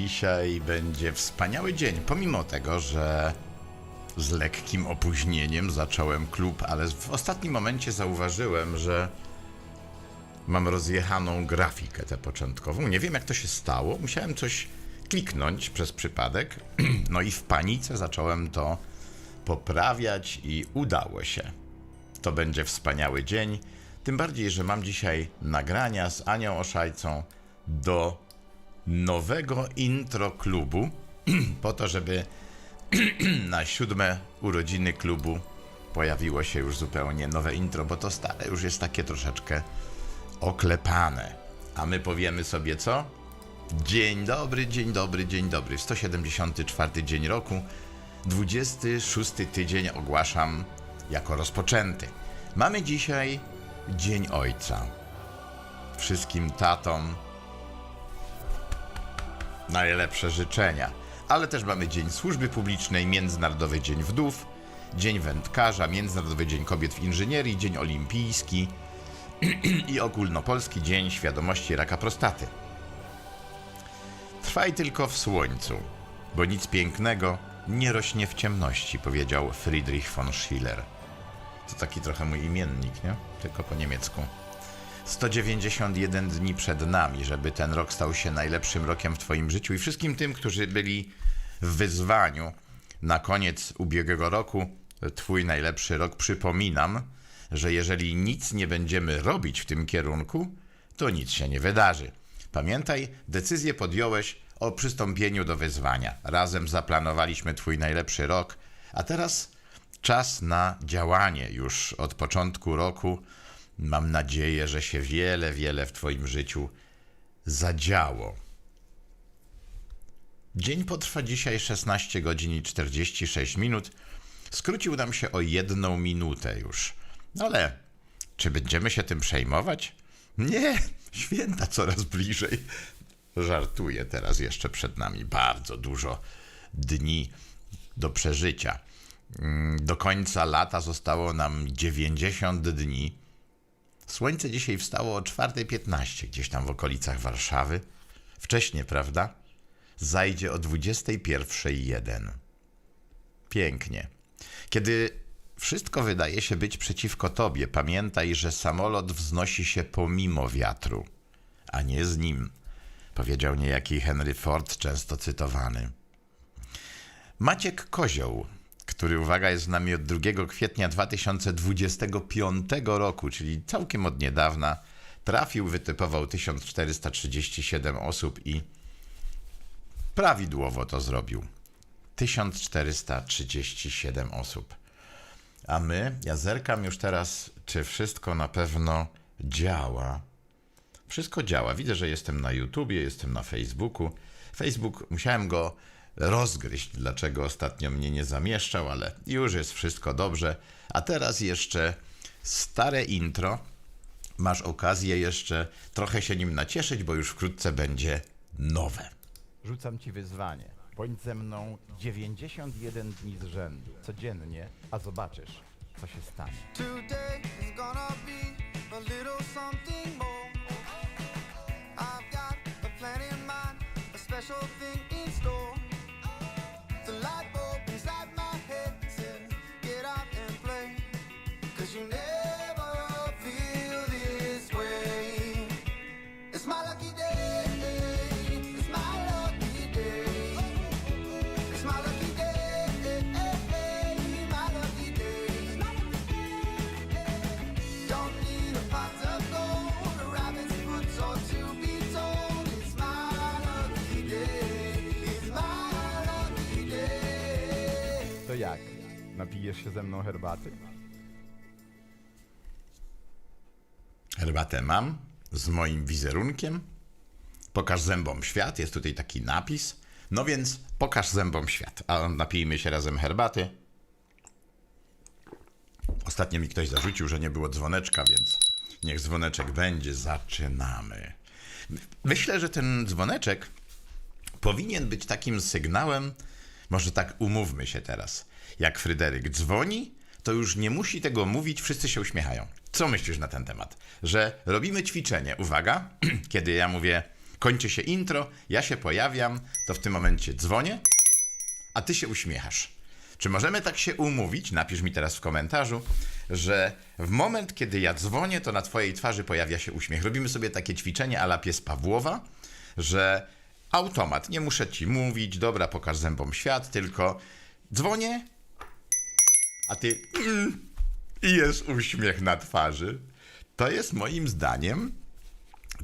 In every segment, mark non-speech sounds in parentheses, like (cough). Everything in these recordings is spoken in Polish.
Dzisiaj będzie wspaniały dzień, pomimo tego, że z lekkim opóźnieniem zacząłem klub, ale w ostatnim momencie zauważyłem, że mam rozjechaną grafikę tę początkową. Nie wiem jak to się stało. Musiałem coś kliknąć przez przypadek. (clears throat) No i w panice zacząłem to poprawiać i udało się. To będzie wspaniały dzień. Tym bardziej, że mam dzisiaj nagrania z Anią Oszajcą do nowego intro klubu, (clears throat) po to, żeby (clears throat) na siódme urodziny klubu pojawiło się już zupełnie nowe intro, bo to stare już jest takie troszeczkę oklepane. A my powiemy sobie co? Dzień dobry, dzień dobry, dzień dobry. 174 dzień roku, 26 tydzień ogłaszam jako rozpoczęty. Mamy dzisiaj Dzień Ojca. Wszystkim tatom najlepsze życzenia. Ale też mamy Dzień Służby Publicznej, Międzynarodowy Dzień Wdów, Dzień Wędkarza, Międzynarodowy Dzień Kobiet w Inżynierii, Dzień Olimpijski (clears throat) i Ogólnopolski Dzień Świadomości Raka Prostaty. Trwaj tylko w słońcu, bo nic pięknego nie rośnie w ciemności, powiedział Friedrich von Schiller. To taki trochę mój imiennik, nie? Tylko po niemiecku. 191 dni przed nami, żeby ten rok stał się najlepszym rokiem w Twoim życiu i wszystkim tym, którzy byli w wyzwaniu na koniec ubiegłego roku, Twój najlepszy rok, przypominam, że jeżeli nic nie będziemy robić w tym kierunku, to nic się nie wydarzy. Pamiętaj, decyzję podjąłeś o przystąpieniu do wyzwania. Razem zaplanowaliśmy Twój najlepszy rok, a teraz czas na działanie już od początku roku. Mam nadzieję, że się wiele, wiele w Twoim życiu zadziało. Dzień potrwa dzisiaj 16 godzin i 46 minut. Skrócił nam się o jedną minutę już. Ale czy będziemy się tym przejmować? Nie, święta coraz bliżej. Żartuję teraz jeszcze przed nami bardzo dużo dni do przeżycia. Mm, Do końca lata zostało nam 90 dni. Słońce dzisiaj wstało o 4.15, gdzieś tam w okolicach Warszawy. Wcześnie, prawda? Zajdzie o 21.01. Pięknie. Kiedy wszystko wydaje się być przeciwko tobie, pamiętaj, że samolot wznosi się pomimo wiatru, a nie z nim, powiedział niejaki Henry Ford, często cytowany. Maciek Kozioł, który, uwaga, jest z nami od 2 kwietnia 2025 roku, czyli całkiem od niedawna, trafił, wytypował 1437 osób i prawidłowo to zrobił. 1437 osób. A my, ja zerkam już teraz, czy wszystko na pewno działa. Wszystko działa. Widzę, że jestem na YouTubie, jestem na Facebooku. Facebook, musiałem go rozgryźć, dlaczego ostatnio mnie nie zamieszczał, ale już jest wszystko dobrze. A teraz jeszcze stare intro. Masz okazję jeszcze trochę się nim nacieszyć, bo już wkrótce będzie nowe. Rzucam ci wyzwanie. Bądź ze mną 91 dni z rzędu, codziennie, a zobaczysz, co się stanie. Napijesz się ze mną herbaty? Herbatę mam z moim wizerunkiem. Pokaż zębom świat. Jest tutaj taki napis. No więc pokaż zębom świat. A napijmy się razem herbaty. Ostatnio mi ktoś zarzucił, że nie było dzwoneczka, więc niech dzwoneczek będzie. Zaczynamy. Myślę, że ten dzwoneczek powinien być takim sygnałem, może tak umówmy się teraz. Jak Fryderyk dzwoni, to już nie musi tego mówić, wszyscy się uśmiechają. Co myślisz na ten temat? Że robimy ćwiczenie, uwaga, (clears throat) kiedy ja mówię Kończy się intro, ja się pojawiam, to w tym momencie dzwonię, a ty się uśmiechasz. Czy możemy tak się umówić, napisz mi teraz w komentarzu, że w moment, kiedy ja dzwonię, to na twojej twarzy pojawia się uśmiech. Robimy sobie takie ćwiczenie ala pies Pawłowa, że automat, nie muszę ci mówić, dobra, pokaż zębom świat, tylko dzwonię, a ty mm, i jest uśmiech na twarzy. To jest moim zdaniem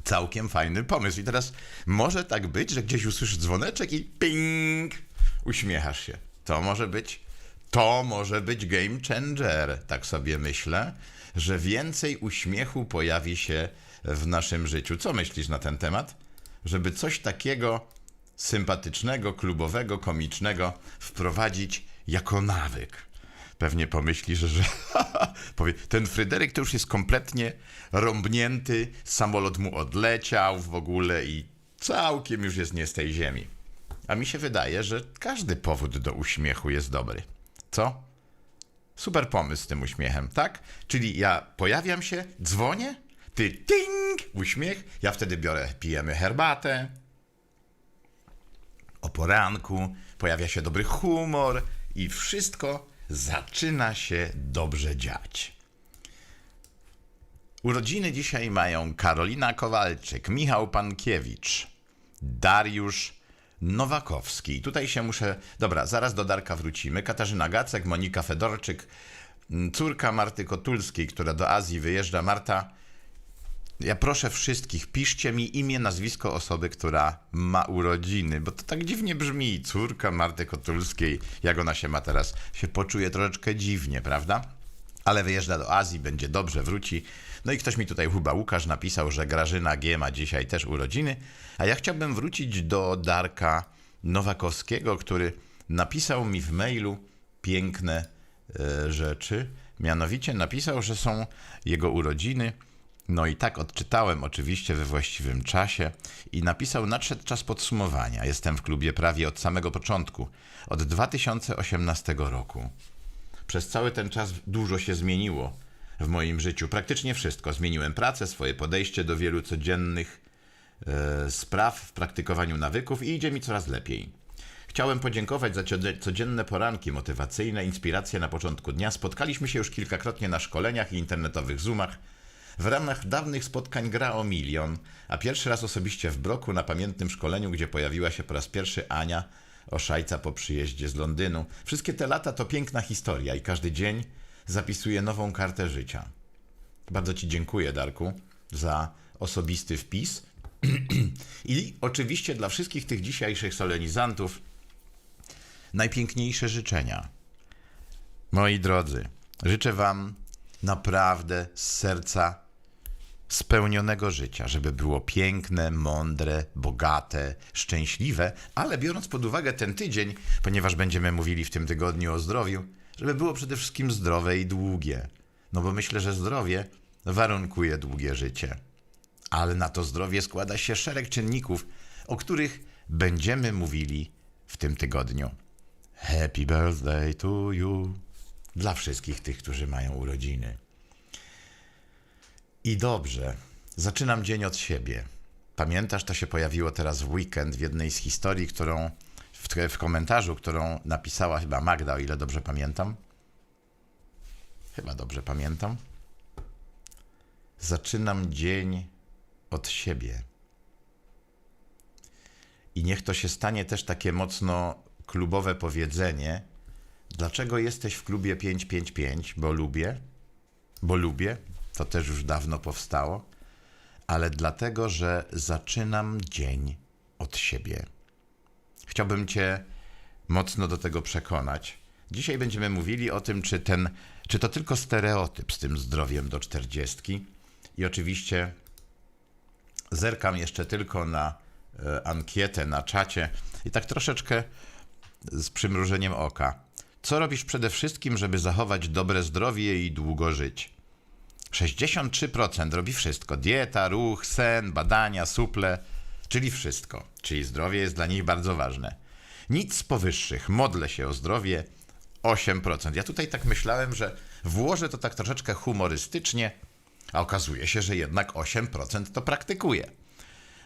całkiem fajny pomysł. I teraz może tak być, że gdzieś usłyszysz dzwoneczek i ping, uśmiechasz się. To może być, to może być game changer, tak sobie myślę, że więcej uśmiechu pojawi się w naszym życiu. Co myślisz na ten temat? Żeby coś takiego sympatycznego, klubowego, komicznego wprowadzić jako nawyk. Pewnie pomyślisz, że (laughs) powie, ten Fryderyk to już jest kompletnie rąbnięty, samolot mu odleciał w ogóle i całkiem już jest nie z tej ziemi. A mi się wydaje, że każdy powód do uśmiechu jest dobry. Co? Super pomysł z tym uśmiechem, tak? Czyli ja pojawiam się, dzwonię, ty ting, uśmiech, ja wtedy biorę, pijemy herbatę, o poranku, pojawia się dobry humor i wszystko zaczyna się dobrze dziać. Urodziny dzisiaj mają Karolina Kowalczyk, Michał Pankiewicz, Dariusz Nowakowski. Tutaj się muszę. Dobra, zaraz do Darka wrócimy. Katarzyna Gacek, Monika Fedorczyk, m, córka Marty Kotulskiej, która do Azji wyjeżdża. Marta, ja proszę wszystkich, piszcie mi imię, nazwisko osoby, która ma urodziny, bo to tak dziwnie brzmi. Córka Marty Kotulskiej, jak ona się ma teraz, się poczuje troszeczkę dziwnie, prawda? Ale wyjeżdża do Azji, będzie dobrze, wróci. No i ktoś mi tutaj, chyba Łukasz, napisał, że Grażyna G ma dzisiaj też urodziny. A ja chciałbym wrócić do Darka Nowakowskiego, który napisał mi w mailu piękne e, rzeczy. Mianowicie napisał, że są jego urodziny. No i tak odczytałem oczywiście we właściwym czasie i napisał nadszedł czas podsumowania. Jestem w klubie prawie od samego początku, od 2018 roku. Przez cały ten czas dużo się zmieniło w moim życiu. Praktycznie wszystko. Zmieniłem pracę, swoje podejście do wielu codziennych e, spraw w praktykowaniu nawyków i idzie mi coraz lepiej. Chciałem podziękować za codzienne poranki motywacyjne, inspiracje na początku dnia. Spotkaliśmy się już kilkakrotnie na szkoleniach i internetowych zoomach. W ramach dawnych spotkań gra o milion, a pierwszy raz osobiście w bloku na pamiętnym szkoleniu, gdzie pojawiła się po raz pierwszy Ania Oszajca po przyjeździe z Londynu. Wszystkie te lata to piękna historia i każdy dzień zapisuje nową kartę życia. Bardzo Ci dziękuję, Darku, za osobisty wpis. (clears throat) I oczywiście dla wszystkich tych dzisiejszych solenizantów najpiękniejsze życzenia. Moi drodzy, życzę Wam naprawdę z serca spełnionego życia, żeby było piękne, mądre, bogate, szczęśliwe, ale biorąc pod uwagę ten tydzień, ponieważ będziemy mówili w tym tygodniu o zdrowiu, żeby było przede wszystkim zdrowe i długie. No bo myślę, że zdrowie warunkuje długie życie. Ale na to zdrowie składa się szereg czynników, o których będziemy mówili w tym tygodniu. Happy birthday to you. Dla wszystkich tych, którzy mają urodziny. I dobrze, zaczynam dzień od siebie. Pamiętasz, to się pojawiło teraz w weekend w jednej z historii, którą w, w komentarzu, którą napisała chyba Magda, o ile dobrze pamiętam. Chyba dobrze pamiętam. Zaczynam dzień od siebie. I niech to się stanie też takie mocno klubowe powiedzenie. Dlaczego jesteś w klubie 555? Bo lubię. Bo lubię. To też już dawno powstało. Ale dlatego, że zaczynam dzień od siebie. Chciałbym Cię mocno do tego przekonać. Dzisiaj będziemy mówili o tym, czy, ten, czy to tylko stereotyp z tym zdrowiem do czterdziestki. I oczywiście zerkam jeszcze tylko na e, ankietę na czacie i tak troszeczkę z przymrużeniem oka. Co robisz przede wszystkim, żeby zachować dobre zdrowie i długo żyć? 63% robi wszystko: dieta, ruch, sen, badania, suple, czyli wszystko. Czyli zdrowie jest dla nich bardzo ważne. Nic z powyższych. Modlę się o zdrowie 8%. Ja tutaj tak myślałem, że włożę to tak troszeczkę humorystycznie, a okazuje się, że jednak 8% to praktykuje.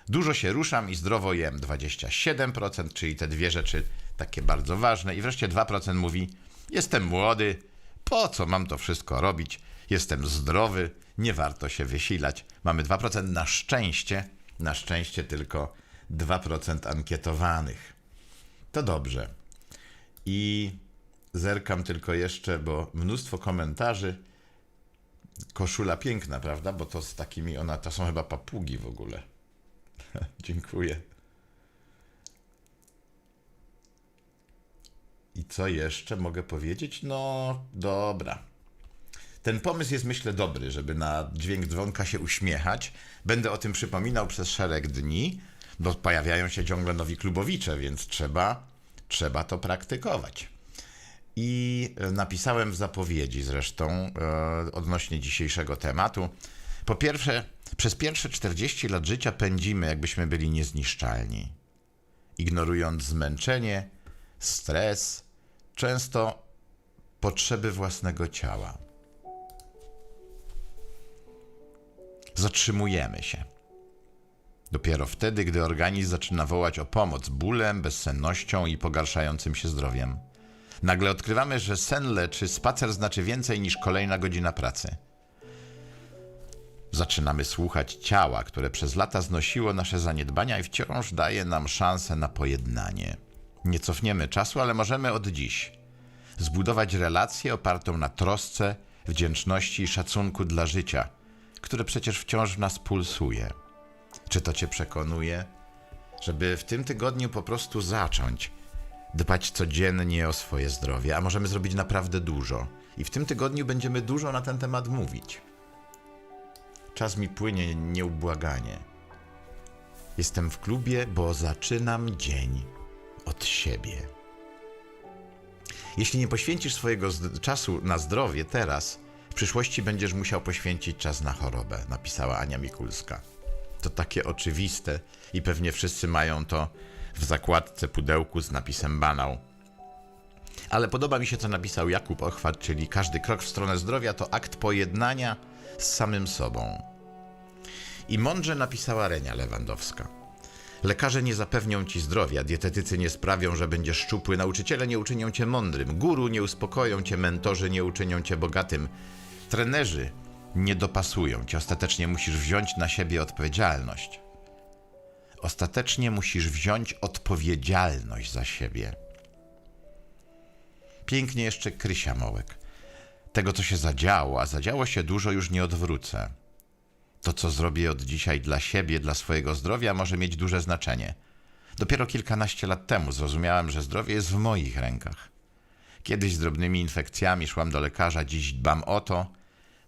Dużo się ruszam i zdrowo jem 27%, czyli te dwie rzeczy takie bardzo ważne. I wreszcie 2% mówi: Jestem młody, po co mam to wszystko robić? Jestem zdrowy, nie warto się wysilać. Mamy 2% na szczęście, na szczęście tylko 2% ankietowanych. To dobrze. I zerkam tylko jeszcze, bo mnóstwo komentarzy. Koszula piękna, prawda? Bo to z takimi, ona, to są chyba papugi w ogóle. (laughs) Dziękuję. I co jeszcze mogę powiedzieć? No, dobra. Ten pomysł jest, myślę, dobry, żeby na dźwięk dzwonka się uśmiechać. Będę o tym przypominał przez szereg dni, bo pojawiają się ciągle nowi klubowicze, więc trzeba, trzeba to praktykować. I e, napisałem w zapowiedzi zresztą e, odnośnie dzisiejszego tematu. Po pierwsze, przez pierwsze 40 lat życia pędzimy, jakbyśmy byli niezniszczalni, ignorując zmęczenie, stres, często potrzeby własnego ciała. Zatrzymujemy się. Dopiero wtedy, gdy organizm zaczyna wołać o pomoc bólem, bezsennością i pogarszającym się zdrowiem. Nagle odkrywamy, że sen leczy, spacer znaczy więcej niż kolejna godzina pracy. Zaczynamy słuchać ciała, które przez lata znosiło nasze zaniedbania i wciąż daje nam szansę na pojednanie. Nie cofniemy czasu, ale możemy od dziś zbudować relację opartą na trosce, wdzięczności i szacunku dla życia, które przecież wciąż w nas pulsuje. Czy to Cię przekonuje, żeby w tym tygodniu po prostu zacząć dbać codziennie o swoje zdrowie, a możemy zrobić naprawdę dużo. I w tym tygodniu będziemy dużo na ten temat mówić. Czas mi płynie nieubłaganie. Jestem w klubie, bo zaczynam dzień od siebie. Jeśli nie poświęcisz swojego czasu na zdrowie teraz, w przyszłości będziesz musiał poświęcić czas na chorobę, napisała Ania Mikulska. To takie oczywiste i pewnie wszyscy mają to w zakładce pudełku z napisem banał. Ale podoba mi się, co napisał Jakub Ochwat, czyli każdy krok w stronę zdrowia to akt pojednania z samym sobą. I mądrze napisała Renia Lewandowska. Lekarze nie zapewnią ci zdrowia, dietetycy nie sprawią, że będziesz szczupły, nauczyciele nie uczynią cię mądrym, guru nie uspokoją cię, mentorzy nie uczynią cię bogatym, trenerzy nie dopasują cię. Ostatecznie musisz wziąć na siebie odpowiedzialność. Ostatecznie musisz wziąć odpowiedzialność za siebie. Pięknie jeszcze Krysia Mołek. Tego, co się zadziało, a zadziało się dużo, już nie odwrócę. To, co zrobię od dzisiaj dla siebie, dla swojego zdrowia, może mieć duże znaczenie. Dopiero kilkanaście lat temu zrozumiałem, że zdrowie jest w moich rękach. Kiedyś z drobnymi infekcjami szłam do lekarza, dziś dbam o to,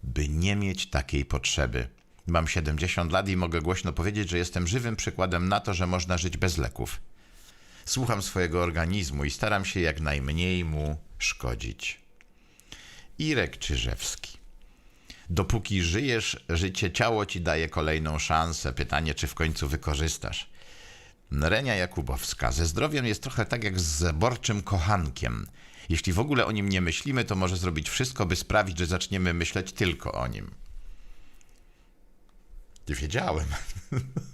by nie mieć takiej potrzeby. Mam 70 lat i mogę głośno powiedzieć, że jestem żywym przykładem na to, że można żyć bez leków. Słucham swojego organizmu i staram się jak najmniej mu szkodzić. Irek Czyżewski. Dopóki żyjesz, życie ciało ci daje kolejną szansę. Pytanie, czy w końcu wykorzystasz. Renia Jakubowska. Ze zdrowiem jest trochę tak jak z zaborczym kochankiem. Jeśli w ogóle o nim nie myślimy, to może zrobić wszystko, by sprawić, że zaczniemy myśleć tylko o nim. Nie wiedziałem.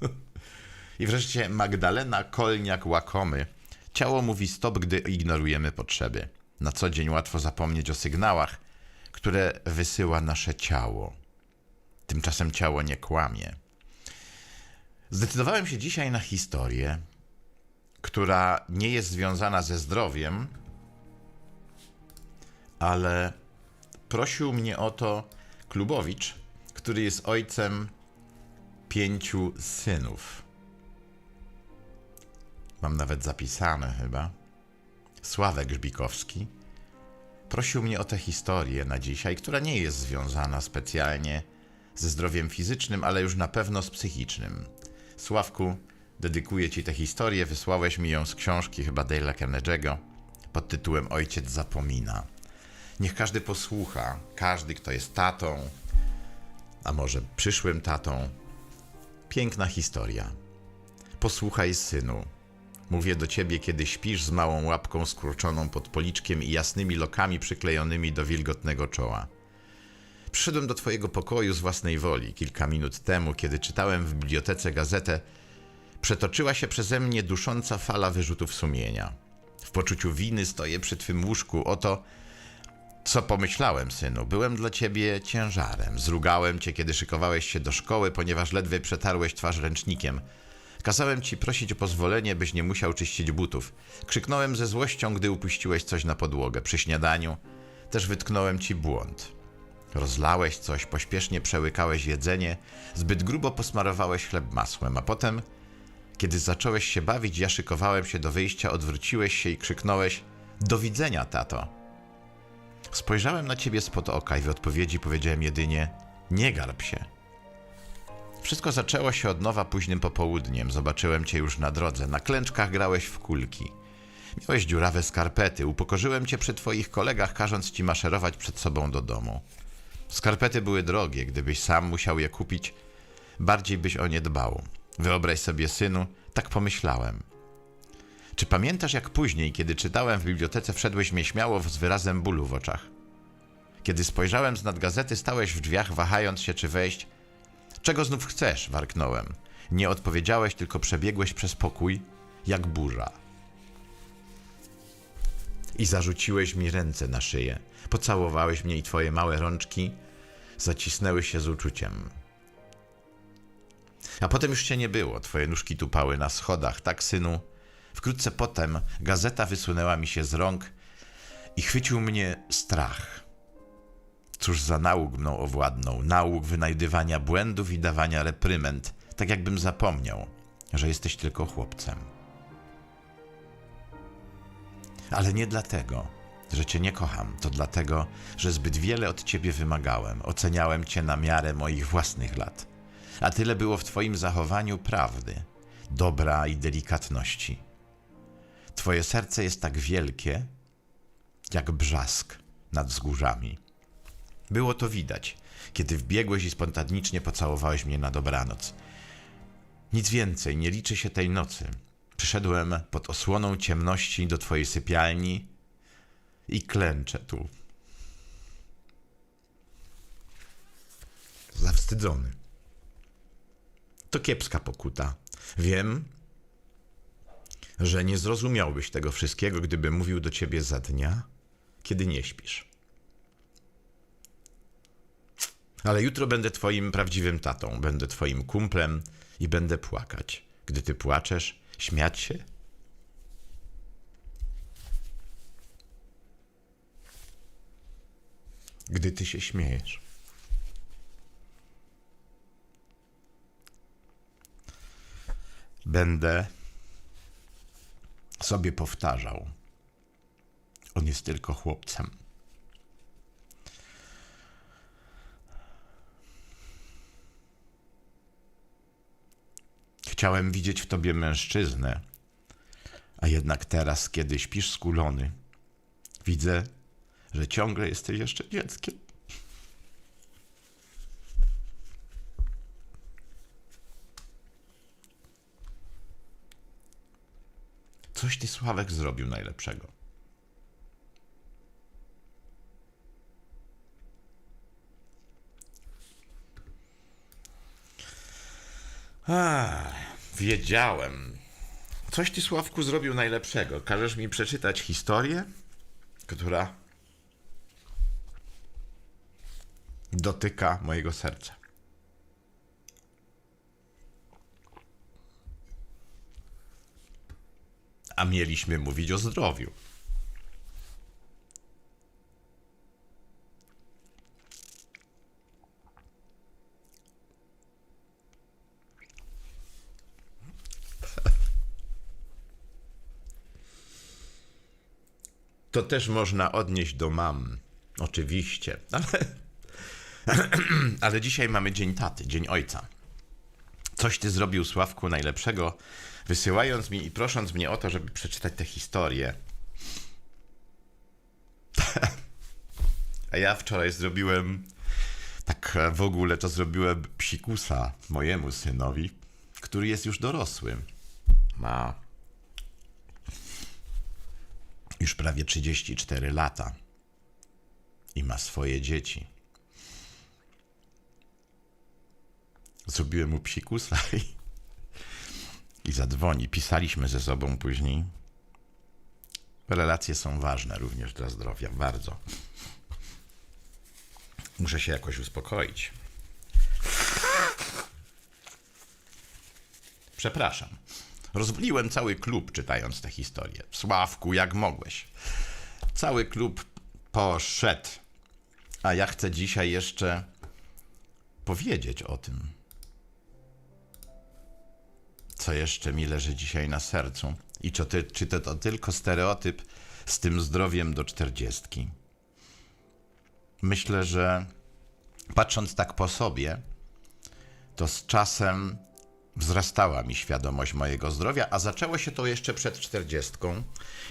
(laughs) I wreszcie Magdalena Kolniak-Łakomy. Ciało mówi stop, gdy ignorujemy potrzeby. Na co dzień łatwo zapomnieć o sygnałach, które wysyła nasze ciało. Tymczasem ciało nie kłamie. Zdecydowałem się dzisiaj na historię, która nie jest związana ze zdrowiem, ale prosił mnie o to Klubowicz, który jest ojcem pięciu synów. Mam nawet zapisane chyba. Sławek Żbikowski prosił mnie o tę historię na dzisiaj, która nie jest związana specjalnie ze zdrowiem fizycznym, ale już na pewno z psychicznym. Sławku, dedykuję Ci tę historię, wysłałeś mi ją z książki chyba Dale'a Carnegie'ego pod tytułem Ojciec zapomina. Niech każdy posłucha, każdy, kto jest tatą, a może przyszłym tatą. Piękna historia. Posłuchaj, synu. Mówię do ciebie, kiedy śpisz z małą łapką skurczoną pod policzkiem i jasnymi lokami przyklejonymi do wilgotnego czoła. Przyszedłem do twojego pokoju z własnej woli kilka minut temu, kiedy czytałem w bibliotece gazetę, przetoczyła się przeze mnie dusząca fala wyrzutów sumienia. W poczuciu winy stoję przy twym łóżku. Oto, co pomyślałem, synu. Byłem dla ciebie ciężarem. Zrugałem cię, kiedy szykowałeś się do szkoły, ponieważ ledwie przetarłeś twarz ręcznikiem. Kazałem ci prosić o pozwolenie, byś nie musiał czyścić butów. Krzyknąłem ze złością, gdy upuściłeś coś na podłogę. Przy śniadaniu też wytknąłem ci błąd. Rozlałeś coś, pośpiesznie przełykałeś jedzenie, zbyt grubo posmarowałeś chleb masłem, a potem, kiedy zacząłeś się bawić, ja szykowałem się do wyjścia, odwróciłeś się i krzyknąłeś: Do widzenia, tato. Spojrzałem na ciebie spod oka i w odpowiedzi powiedziałem jedynie: Nie garb się. Wszystko zaczęło się od nowa późnym popołudniem. Zobaczyłem cię już na drodze. Na klęczkach grałeś w kulki. Miałeś dziurawe skarpety. Upokorzyłem cię przy twoich kolegach, każąc ci maszerować przed sobą do domu. Skarpety były drogie. Gdybyś sam musiał je kupić, bardziej byś o nie dbał. Wyobraź sobie, synu, tak pomyślałem. Czy pamiętasz, jak później, kiedy czytałem w bibliotece, wszedłeś mnie śmiało z wyrazem bólu w oczach? Kiedy spojrzałem z nad gazety, stałeś w drzwiach, wahając się, czy wejść. Czego znów chcesz? warknąłem. Nie odpowiedziałeś, tylko przebiegłeś przez pokój, jak burza. I zarzuciłeś mi ręce na szyję. Pocałowałeś mnie i twoje małe rączki zacisnęły się z uczuciem. A potem już cię nie było. Twoje nóżki tupały na schodach. Tak, synu. Wkrótce potem gazeta wysunęła mi się z rąk i chwycił mnie strach. Cóż za nauk mną owładnął. Nauk wynajdywania błędów i dawania reprymend. Tak jakbym zapomniał, że jesteś tylko chłopcem. Ale nie dlatego, że cię nie kocham. To dlatego, że zbyt wiele od ciebie wymagałem. Oceniałem cię na miarę moich własnych lat. A tyle było w twoim zachowaniu prawdy, dobra i delikatności. Twoje serce jest tak wielkie, jak brzask nad wzgórzami. Było to widać, kiedy wbiegłeś i spontanicznie pocałowałeś mnie na dobranoc. Nic więcej, nie liczy się tej nocy. Przyszedłem pod osłoną ciemności do twojej sypialni i klęczę tu. Zawstydzony. To kiepska pokuta. Wiem, że nie zrozumiałbyś tego wszystkiego, gdybym mówił do ciebie za dnia, kiedy nie śpisz. Ale jutro będę twoim prawdziwym tatą, będę twoim kumplem i będę płakać. Gdy ty płaczesz, śmiać się? Gdy ty się śmiejesz. Będę sobie powtarzał. On jest tylko chłopcem. Chciałem widzieć w tobie mężczyznę, a jednak teraz, kiedy śpisz skulony, widzę, że ciągle jesteś jeszcze dzieckiem. Coś ty, Sławek, zrobił najlepszego. A, wiedziałem. Coś ty, Sławku, zrobił najlepszego. Każesz mi przeczytać historię, która dotyka mojego serca. A mieliśmy mówić o zdrowiu. To też można odnieść do mam. Oczywiście, ale, (clears throat) ale dzisiaj mamy Dzień Taty, Dzień Ojca. Coś ty zrobił, Sławku, najlepszego, wysyłając mi i prosząc mnie o to, żeby przeczytać tę historię. (laughs) A ja wczoraj zrobiłem, tak w ogóle to zrobiłem psikusa mojemu synowi, który jest już dorosły. Ma już prawie 34 lata i ma swoje dzieci. Zrobiłem mu psikusa (laughs) i, i zadzwoni. Pisaliśmy ze sobą później. Relacje są ważne również dla zdrowia, bardzo. Muszę się jakoś uspokoić. Przepraszam. Rozwaliłem cały klub czytając tę historię. Sławku, jak mogłeś. Cały klub poszedł. A ja chcę dzisiaj jeszcze powiedzieć o tym. Co jeszcze mi leży dzisiaj na sercu? I czy to, czy to tylko stereotyp z tym zdrowiem do czterdziestki? Myślę, że patrząc tak po sobie, to z czasem wzrastała mi świadomość mojego zdrowia, a zaczęło się to jeszcze przed czterdziestką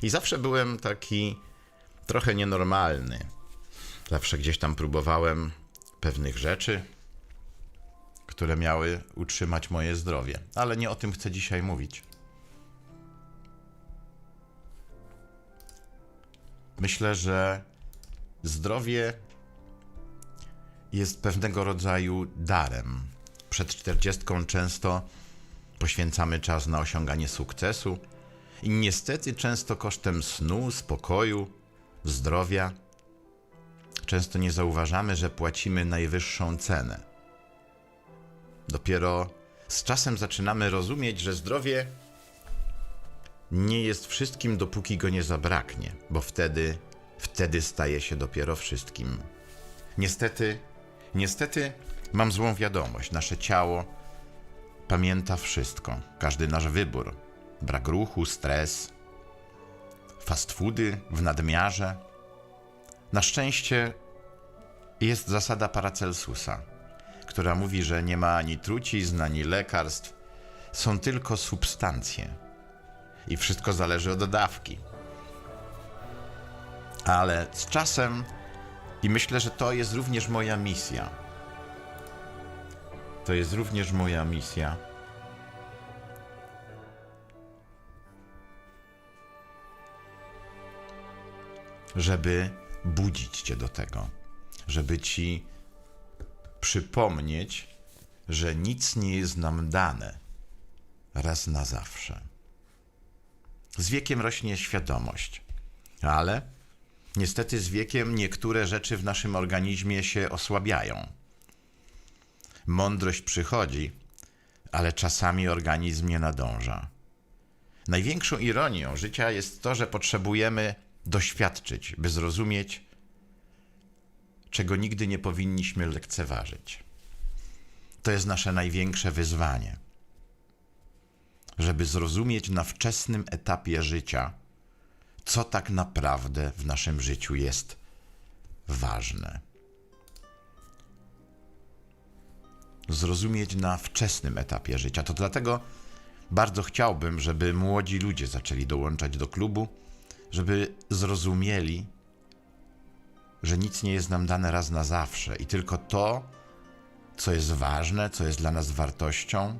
i zawsze byłem taki trochę nienormalny. Zawsze gdzieś tam próbowałem pewnych rzeczy, które miały utrzymać moje zdrowie, ale nie o tym chcę dzisiaj mówić. Myślę, że zdrowie jest pewnego rodzaju darem. Przed czterdziestką często poświęcamy czas na osiąganie sukcesu i niestety często kosztem snu, spokoju, zdrowia. Często nie zauważamy, że płacimy najwyższą cenę. Dopiero z czasem zaczynamy rozumieć, że zdrowie nie jest wszystkim, dopóki go nie zabraknie, bo wtedy, wtedy staje się dopiero wszystkim. Niestety, niestety mam złą wiadomość. Nasze ciało pamięta wszystko, każdy nasz wybór. Brak ruchu, stres, fast foody w nadmiarze. Na szczęście jest zasada Paracelsusa, która mówi, że nie ma ani trucizn, ani lekarstw, są tylko substancje. I wszystko zależy od dawki. Ale z czasem, i myślę, że to jest również moja misja. To jest również moja misja. Żeby budzić cię do tego, żeby ci przypomnieć, że nic nie jest nam dane raz na zawsze. Z wiekiem rośnie świadomość, ale niestety z wiekiem niektóre rzeczy w naszym organizmie się osłabiają. Mądrość przychodzi, ale czasami organizm nie nadąża. Największą ironią życia jest to, że potrzebujemy doświadczyć, by zrozumieć, czego nigdy nie powinniśmy lekceważyć. To jest nasze największe wyzwanie żeby zrozumieć na wczesnym etapie życia, co tak naprawdę w naszym życiu jest ważne. Zrozumieć na wczesnym etapie życia. To dlatego bardzo chciałbym, żeby młodzi ludzie zaczęli dołączać do klubu, żeby zrozumieli, że nic nie jest nam dane raz na zawsze i tylko to, co jest ważne, co jest dla nas wartością,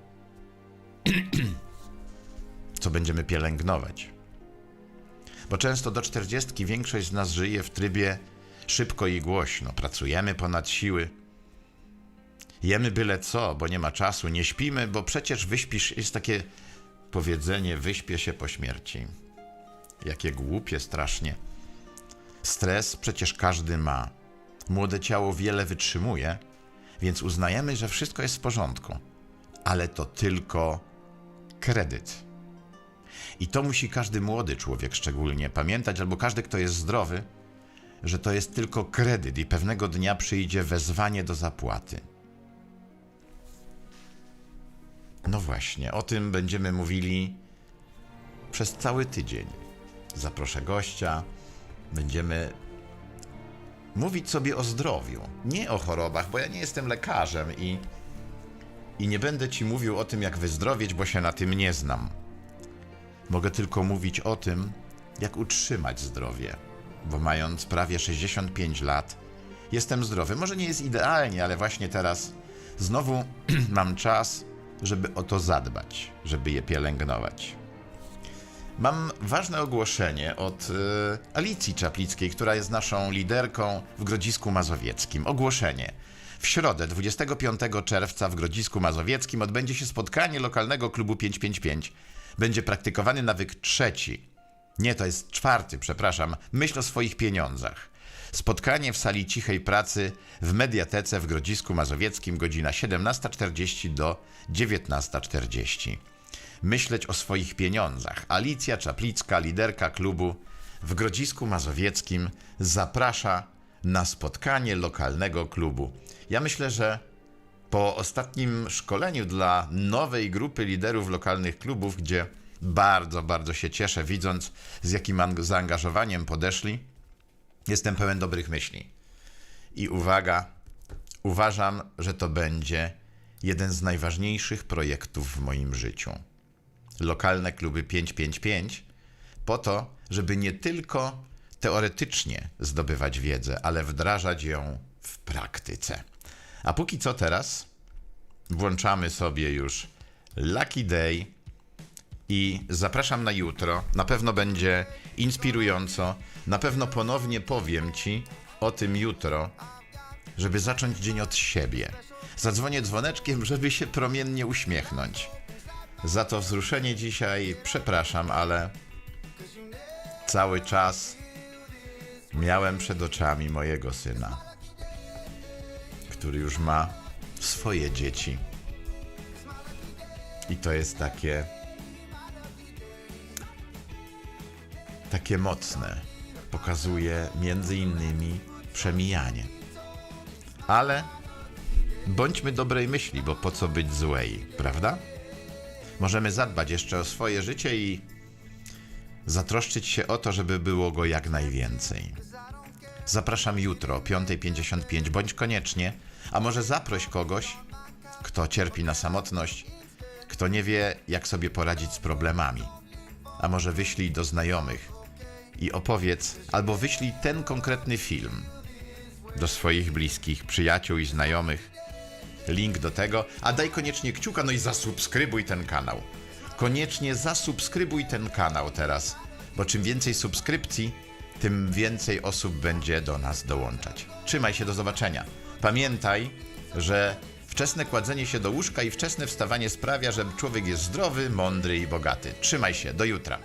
(clears throat) co będziemy pielęgnować. Bo często do czterdziestki większość z nas żyje w trybie szybko i głośno. Pracujemy ponad siły. Jemy byle co, bo nie ma czasu. Nie śpimy, bo przecież wyśpisz. Jest takie powiedzenie: wyśpię się po śmierci. Jakie głupie strasznie. Stres przecież każdy ma. Młode ciało wiele wytrzymuje, więc uznajemy, że wszystko jest w porządku. Ale to tylko kredyt. I to musi każdy młody człowiek szczególnie pamiętać, albo każdy, kto jest zdrowy, że to jest tylko kredyt i pewnego dnia przyjdzie wezwanie do zapłaty. No właśnie, o tym będziemy mówili przez cały tydzień. Zaproszę gościa, będziemy mówić sobie o zdrowiu, nie o chorobach, bo ja nie jestem lekarzem i, i nie będę ci mówił o tym, jak wyzdrowieć, bo się na tym nie znam. Mogę tylko mówić o tym, jak utrzymać zdrowie, bo mając prawie 65 lat, jestem zdrowy. Może nie jest idealnie, ale właśnie teraz znowu (clears throat) mam czas, żeby o to zadbać, żeby je pielęgnować. Mam ważne ogłoszenie od y, Alicji Czaplickiej, która jest naszą liderką w Grodzisku Mazowieckim. Ogłoszenie. W środę 25 czerwca w Grodzisku Mazowieckim odbędzie się spotkanie lokalnego klubu 555. Będzie praktykowany nawyk trzeci. Nie, to jest czwarty, przepraszam. Myśl o swoich pieniądzach. Spotkanie w sali cichej pracy w Mediatece w Grodzisku Mazowieckim, godzina 17.40 do 19.40. Myśleć o swoich pieniądzach. Alicja Czaplicka, liderka klubu w Grodzisku Mazowieckim, zaprasza na spotkanie lokalnego klubu. Ja myślę, że po ostatnim szkoleniu dla nowej grupy liderów lokalnych klubów, gdzie bardzo, bardzo się cieszę, widząc z jakim ang- zaangażowaniem podeszli, jestem pełen dobrych myśli. I uwaga, uważam, że to będzie jeden z najważniejszych projektów w moim życiu. Lokalne kluby 555 po to, żeby nie tylko teoretycznie zdobywać wiedzę, ale wdrażać ją w praktyce. A póki co teraz włączamy sobie już Lucky Day i zapraszam na jutro. Na pewno będzie inspirująco. Na pewno ponownie powiem Ci o tym jutro, żeby zacząć dzień od siebie. Zadzwonię dzwoneczkiem, żeby się promiennie uśmiechnąć. Za to wzruszenie dzisiaj przepraszam, ale cały czas miałem przed oczami mojego syna, który już ma swoje dzieci. I to jest takie. takie mocne. Pokazuje między innymi przemijanie. Ale bądźmy dobrej myśli, bo po co być złej, prawda? Możemy zadbać jeszcze o swoje życie i zatroszczyć się o to, żeby było go jak najwięcej. Zapraszam jutro o 5.55, bądź koniecznie, a może zaproś kogoś, kto cierpi na samotność, kto nie wie, jak sobie poradzić z problemami. A może wyślij do znajomych i opowiedz, albo wyślij ten konkretny film do swoich bliskich, przyjaciół i znajomych. Link do tego, a daj koniecznie kciuka, no i zasubskrybuj ten kanał. Koniecznie zasubskrybuj ten kanał teraz, bo czym więcej subskrypcji, tym więcej osób będzie do nas dołączać. Trzymaj się, do zobaczenia. Pamiętaj, że wczesne kładzenie się do łóżka i wczesne wstawanie sprawia, że człowiek jest zdrowy, mądry i bogaty. Trzymaj się, do jutra.